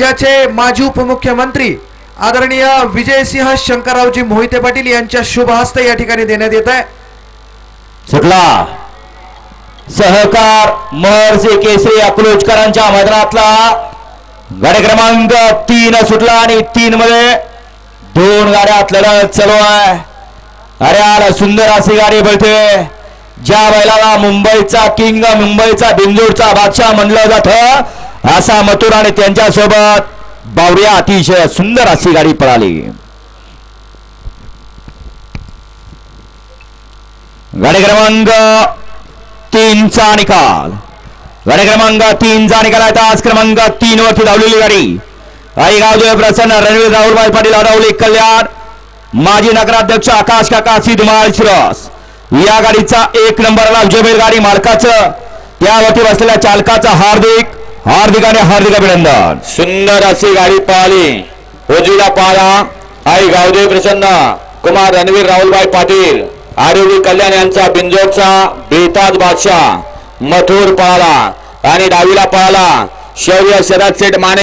राज्याचे माजी उपमुख्यमंत्री आदरणीय विजयसिंह शंकररावजी मोहिते पाटील यांच्या शुभ हस्ते या ठिकाणी देण्यात येत आहे. सुटला. सहकार महर्षी केसरी अकलोजकरांच्या मैदानातला गाडी क्रमांक तीन सुटला आणि तीन मध्ये दोन गाड्या लढत चालू आहे. अरे आला सुंदर अशी गाडी पळते. ज्या बैलाला मुंबईचा किंग मुंबईचा बिंदूरचा बादशाह म्हणलं जात असा मथुर आणि त्यांच्यासोबत बावऱ्या बावड्या अतिशय सुंदर अशी गाडी पळाली. गाडी क्रमांक तीनचा निकाल. गाडी क्रमांक तीनचा निकाल आहे. आज क्रमांक तीन वरती धावलेली गाडी. आई गावदेव प्रसन्न रणवीर राहुलभाई पाटील अडवली कल्याण. माजी नगराध्यक्ष आकाश काका सिद्धमाळ शिरस. या गाडीचा एक नंबरला विजयबेल गाडी मालकाचं. त्यावरती बसलेल्या चालकाचं हार्दिक हार्दिकाने हार्दिक अभिनंदन. सुंदर अशी गाडी पळाली उजवीला पाहला आई गावदेव प्रसन्न. कुमार रणवीर राहुलभाई पाटील. आरोग्य कल्याण यांचा बिंजोडचा बेताज बादशाह. मथुर पळाला. आणि डावीला पळाला. शौर्य शरद सेठ माने